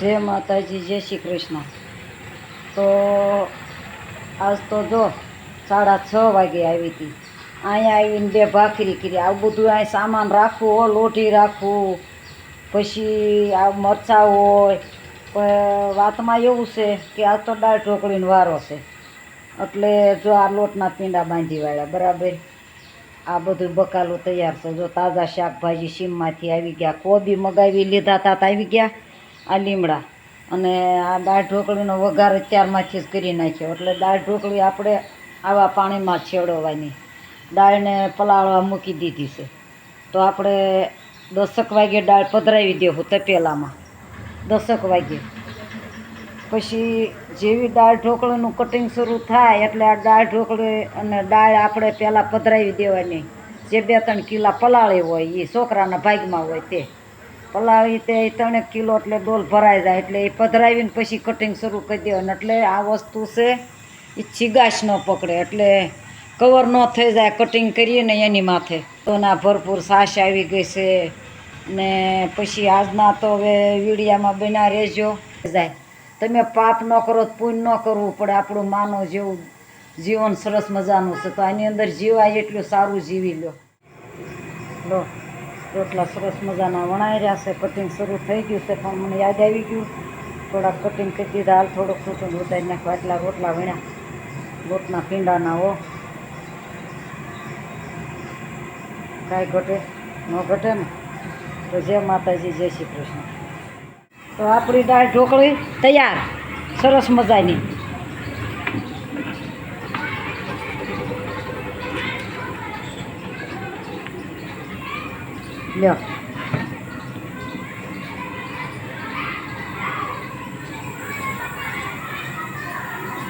જય માતાજી, જય શ્રી કૃષ્ણ. તો આજ તો જો સાડા છ વાગે આવી હતી. અહીંયા આવીને બે ભાખરી કરી. આવું બધું અહીં સામાન રાખવું હોય, લોઢી રાખવું, પછી આ મરચાં હોય. વાતમાં એવું છે કે આ તો દાળ ઢોકળીનો વારો છે. એટલે જો આ લોટના પીંડા બાંધી વાળ્યા બરાબર? આ બધું બકાલું તૈયાર છે. જો તાજા શાકભાજી સીમમાંથી આવી ગયા, કોબી મગાવી લીધા તો આવી ગયા. આ લીમડા. અને આ દાળ ઢોકળીનો વઘાર અત્યારમાંથી જ કરી નાખ્યો. એટલે દાળ ઢોકળી આપણે આવા પાણીમાં છેડવવાની દાળને પલાળવા મૂકી દીધી છે. તો આપણે દસક વાગે દાળ પધરાવી દેવું તપેલામાં. દસક વાગે. પછી જેવી દાળ ઢોકળીનું કટિંગ શરૂ થાય એટલે આ દાળ ઢોકળી અને દાળ આપણે પહેલાં પધરાવી દેવાની. જે બે ત્રણ કિલા પલાળી હોય એ છોકરાના ભાગમાં હોય તે. પલાળી તે ત્રણેક કિલો એટલે ડોલ ભરાઈ જાય એટલે એ પધરાવીને પછી કટિંગ શરૂ કરી દેવાનું. એટલે આ વસ્તુ છે એ ચીગાશ ન પકડે. એટલે કવર ન થઈ જાય કટિંગ કરીએ ને એની માથે. તો ના ભરપૂર સાસ આવી ગઈ છે ને પછી આજના તો હવે વીડિયામાં બના રહેજો. જાય. તમે પાપ ન કરો, પુણ્ય ન કરવું પડે. આપણું માનો જેવું જીવન સરસ મજાનું છે. તો આની અંદર જીવાય એટલું સારું જીવી લો. લો. રોટલા સરસ મજાના વણાઈ રહ્યા છે. કટિંગ શરૂ થઈ ગયું છે, પણ મને યાદ આવી ગયું. થોડાક કટિંગ કરી દીધા, હાલ થોડોક છૂટું ઉતારી નાખવા એટલા રોટલા વણ્યા. લોટના પીંડાના હો. કાંઈ ઘટે, ન ઘટે ને? તો જય માતાજી, જય શ્રી કૃષ્ણ. તો આપણી દાળ ઢોકળી તૈયાર. સરસ મજાની. લ્યો.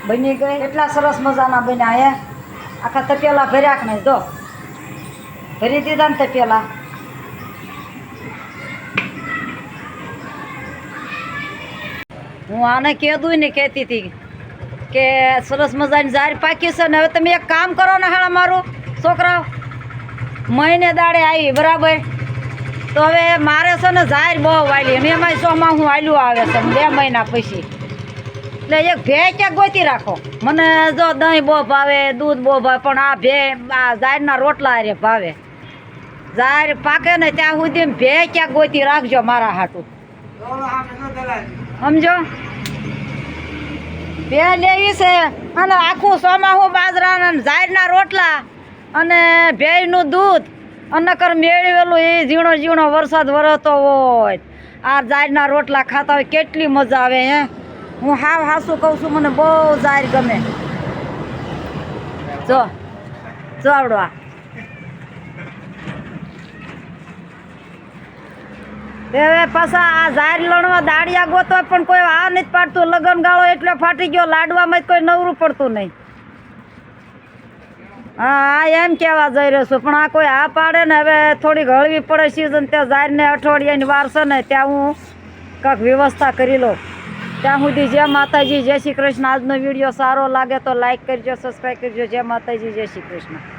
બની ગઈ? એટલા સરસ મજાના બન્યા હે. આખા તપેલા ભર્યા નહીં? જો. ભરી દીધા ને તપેલા. હું આને કહેતું ને કહેતી હતી કે સરસ મજાની જાહેર પાકી છે ને હવે તમે એક કામ કરો ને હાળા મારું. છોકરાઓ, મહિને દાડે આવી, બરાબર? તો હવે મારે છે ને જાહેર બહુ વાલી અને એમાંય સોમાં હું વાલ્યું આવે છે, બે મહિના પછી. એટલે એક ભે ક્યાંક ગોતી રાખો. મને જો દહીં બહુ ભાવે, દૂધ બહુ ભાવે, પણ આ ભે આ જાહેરના રોટલા રે ભાવે. જાહેર પાકે ને ત્યાં સુધી ભે ક્યાંક ગોતી રાખજો મારા હાટું. સમજો? બે લેવી છે અને આખું ચોમાહું બાજરાના ને ઝાડના રોટલા અને ભેયનું દૂધ અનકર મેળવેલું એ ઝીણો ઝીણો વરસાદ વરસતો હોય. આ ઝાડના રોટલા ખાતા હોય, કેટલી મજા આવે હે. હું હાવ હાસું કહું છું, મને બહુ ઝાડ ગમે. જો જો આવડો હવે પાછા આ ઝાડ લણવા દાડિયા ગોતવા પણ કોઈ આ નથી પાડતું. લગન ગાળો એટલે ફાટી ગયો, લાડવામાં કોઈ નવરું પડતું નહીં. હા, એમ કહેવા જઈ રહ્યો છું. પણ આ કોઈ આ પાડે ને હવે થોડીક હળવી પડે સિઝન ત્યાં ઝાડને અઠવાડિયાની વાર ને, ત્યાં હું કંઈક વ્યવસ્થા કરી લઉં. ત્યાં સુધી જય માતાજી, જય શ્રી કૃષ્ણ. આજનો વીડિયો સારો લાગે તો લાઈક કરજો સબસ્ક્રાઈબ કરજો. જય માતાજી, જય શ્રી કૃષ્ણ.